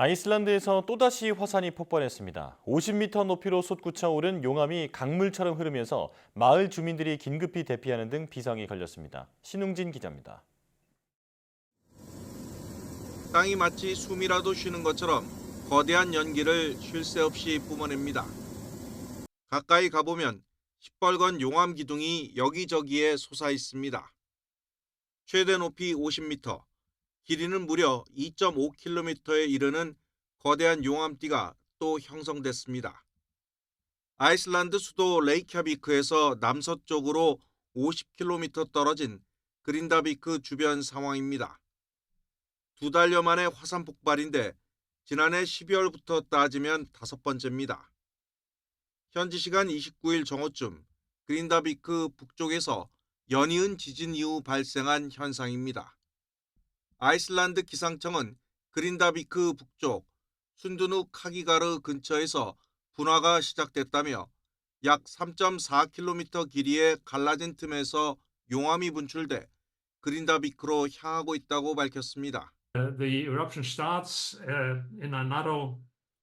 아이슬란드에서 또다시 화산이 폭발했습니다. 50m 높이로 솟구쳐 오른 용암이 강물처럼 흐르면서 마을 주민들이 긴급히 대피하는 등 비상이 걸렸습니다. 신웅진 기자입니다. 땅이 마치 숨이라도 쉬는 것처럼 거대한 연기를 쉴 새 없이 뿜어냅니다. 가까이 가보면 시뻘건 용암 기둥이 여기저기에 솟아 있습니다. 최대 높이 50m, 길이는 무려 2.5km에 이르는 거대한 용암띠가 또 형성됐습니다. 아이슬란드 수도 레이캬비크에서 남서쪽으로 50km 떨어진 그린다비크 주변 상황입니다. 두 달여 만에 화산 폭발인데 지난해 12월부터 따지면 다섯 번째입니다. 현지 시간 29일 정오쯤 그린다비크 북쪽에서 연이은 지진 이후 발생한 현상입니다. 아이슬란드 기상청은 그린다비크 북쪽 순두누 카기가르 근처에서 분화가 시작됐다며 약 3.4km 길이의 갈라진 틈에서 용암이 분출돼 그린다비크로 향하고 있다고 밝혔습니다. Uh, the eruption starts uh, in a narrow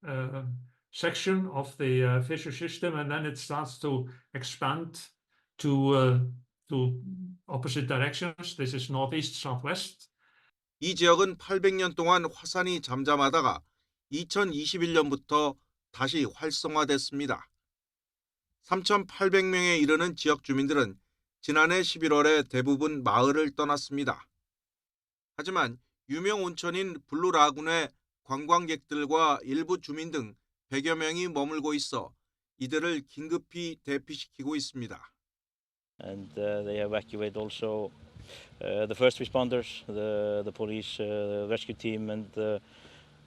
uh, section of the uh, fissure system, and then it starts to expand to uh, to opposite directions. This is northeast, southwest. 이 지역은 800년 동안 화산이 잠잠하다가 2021년부터 다시 활성화됐습니다. 3,800명에 이르는 지역 주민들은 지난해 11월에 대부분 마을을 떠났습니다. 하지만 유명 온천인 블루라군의 관광객들과 일부 주민 등 100여 명이 머물고 있어 이들을 긴급히 대피시키고 있습니다. and uh, uh, the first responders, the the police, uh, rescue team, and the,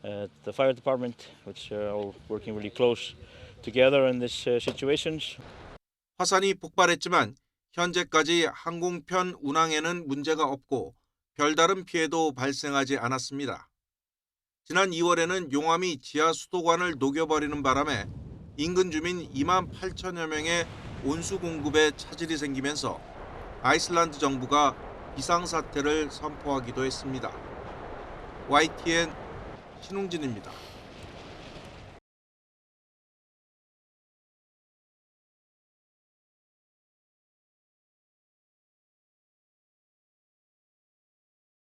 uh, fire department, which are all working really close together in these uh, situations. 화산이 폭발했지만 현재까지 항공편 운항에는 문제가 없고 별다른 피해도 발생하지 않았습니다. 지난 2월에는 용암이 지하 수도관을 녹여버리는 바람에 인근 주민 2만 8천여 명의 온수 공급에 차질이 생기면서 아이슬란드 정부가 비상사태를 선포하기도 했습니다. YTN 신웅진입니다.